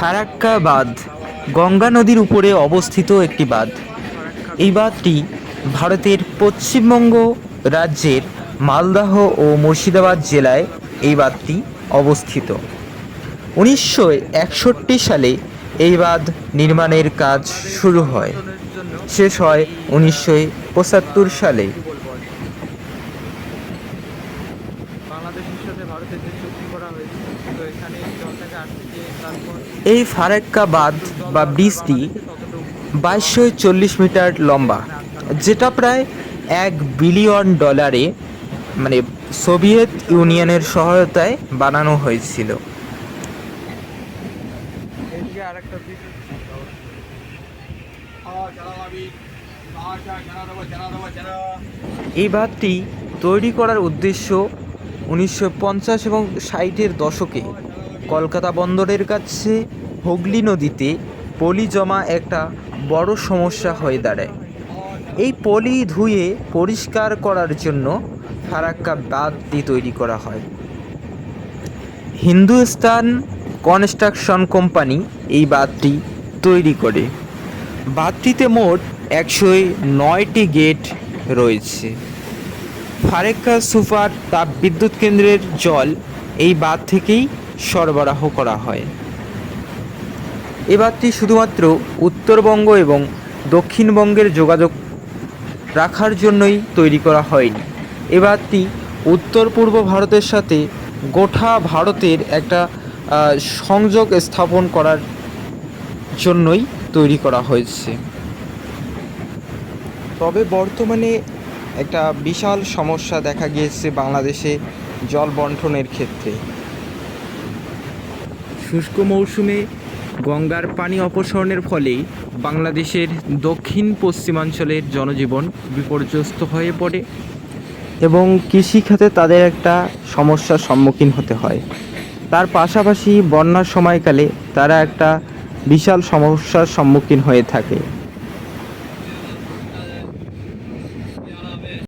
ফারাক্কা বাঁধ গঙ্গা নদীর উপরে অবস্থিত একটি বাঁধ। এই বাঁধটি ভারতের পশ্চিমবঙ্গ রাজ্যের মালদাহ ও মুর্শিদাবাদ জেলায় এই বাঁধটি অবস্থিত। উনিশশো একষট্টি সালে এই বাঁধ নির্মাণের কাজ শুরু হয়। শেষ হয় উনিশশো পঁচাত্তর সালে। বাংলাদেশের সাথে ভারতের যে চুক্তি করা হয়েছে তো এখানে জলটাকে আটকে তারপর এই ফারাক্কা বাঁধ বা ব্রিজটি বাইশশো চল্লিশ মিটার লম্বা যেটা প্রায় এক বিলিয়ন ডলারে মানে সোভিয়েত ইউনিয়নের সহায়তায় বানানো হয়েছিল। এই বাঁধটি তৈরি করার উদ্দেশ্য উনিশশো পঞ্চাশ এবং ষাটের দশকে কলকাতা বন্দরের কাছে হুগলি নদীতে পলি জমা একটা বড় সমস্যা হয়ে দাঁড়ায়। এই পলি ধুয়ে পরিষ্কার করার জন্য ফারাক্কা বাঁধটি তৈরি করা হয়। হিন্দুস্তান কনস্ট্রাকশন কোম্পানি এই বাঁধটি তৈরি করে। বাঁধটিতে মোট একশো নয়টি গেট রয়েছে। ফারেক্কা সুপার তাপ বিদ্যুৎ কেন্দ্রের জল এই বাঁধ থেকেই সরবরাহ করা হয়। এ বাঁধটি শুধুমাত্র উত্তরবঙ্গ এবং দক্ষিণবঙ্গের যোগাযোগ রাখার জন্যই তৈরি করা হয়নি। এ বাঁধটি উত্তর পূর্ব ভারতের সাথে গোটা ভারতের একটা সংযোগ স্থাপন করার জন্যই তৈরি করা হয়েছে। তবে বর্তমানে একটা বিশাল সমস্যা দেখা গিয়েছে বাংলাদেশে জল বন্টনের ক্ষেত্রে। শুষ্ক মৌসুমে গঙ্গার পানি অপসারণের ফলে বাংলাদেশের দক্ষিণ পশ্চিমাঞ্চলের জনজীবন বিপর্যস্ত হয়ে পড়ে। এবং কৃষিখাতে তাদের একটা সমস্যার সম্মুখীন হতে হয়। তার পাশাপাশি বন্যার সময়কালে তারা একটা বিশাল সমস্যার সম্মুখীন হয়ে থাকে।